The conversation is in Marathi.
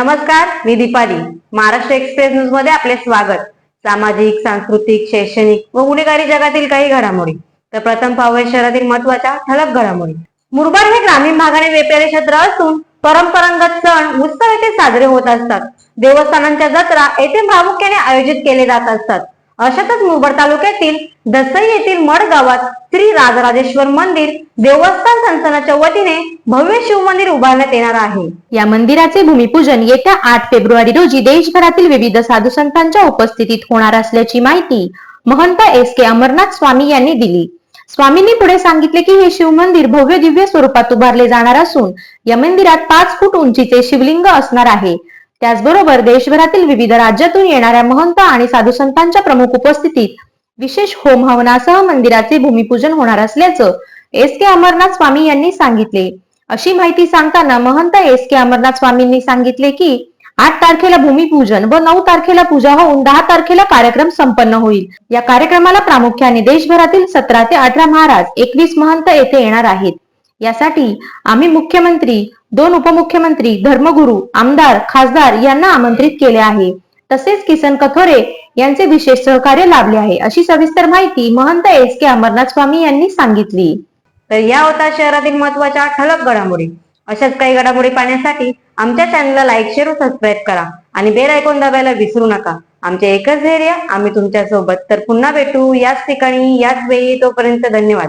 नमस्कार मी दीपाली. महाराष्ट्र एक्सप्रेस न्यूजमध्ये आपले स्वागत. सामाजिक सांस्कृतिक शैक्षणिक व गुन्हेगारी जगातील काही घडामोडी. तर प्रथम पाहूया शहरातील महत्त्वाच्या ठळक घडामोडी. मुरबाड हे ग्रामीण भागाने व्यापारी क्षेत्र असून परंपरागत सण उत्सव येथे साजरे होत असतात. देवस्थानांच्या जत्रा येथे प्रामुख्याने आयोजित केले जात असतात. अशातच मुबड तालुक्यातील दसई येथील मड गावात श्री राजराजेश्वर मंदिर देवस्थान संस्थानाच्या वतीने भव्य शिव मंदिर उभारण्यात येणार आहे. या मंदिराचे भूमिपूजन येत्या आठ फेब्रुवारी रोजी देशभरातील विविध साधू संतांच्या उपस्थितीत होणार असल्याची माहिती महंत एस के अमरनाथ स्वामी यांनी दिली. स्वामींनी पुढे सांगितले की हे शिव मंदिर भव्य दिव्य स्वरूपात उभारले जाणार असून या मंदिरात पाच फूट उंचीचे शिवलिंग असणार आहे. त्याचबरोबर देशभरातील विविध राज्यातून येणाऱ्या महंत आणि साधू संतांच्या प्रमुख उपस्थितीत विशेष होम हवनासह मंदिराचे भूमिपूजन होणार असल्याचं एस के अमरनाथ स्वामी यांनी सांगितले. अशी माहिती सांगताना महंत एस के अमरनाथ स्वामींनी सांगितले की आठ तारखेला भूमिपूजन व नऊ तारखेला पूजा होऊन दहा तारखेला कार्यक्रम संपन्न होईल. या कार्यक्रमाला प्रामुख्याने देशभरातील सतरा ते अठरा महाराज एकवीस महंत येथे येणार आहेत. यासाठी आम्ही मुख्यमंत्री दोन उपमुख्यमंत्री धर्मगुरू आमदार खासदार यांना आमंत्रित केले आहे. तसेच किसन कथोरे यांचे विशेष सहकार्य लाभले आहे अशी सविस्तर माहिती महंत एस के अमरनाथ स्वामी यांनी सांगितली. तर या होता शहरातील महत्त्वाच्या ठळक घडामोडी. अशाच काही घडामोडी पाहण्यासाठी आमच्या चॅनलला लाईक शेअर सबस्क्राईब करा आणि बेल ऐकून दाबायला विसरू नका. आमचे एकच धैर्य आम्ही तुमच्यासोबत तर पुन्हा भेटू याच ठिकाणी याच वेळी. तोपर्यंत धन्यवाद.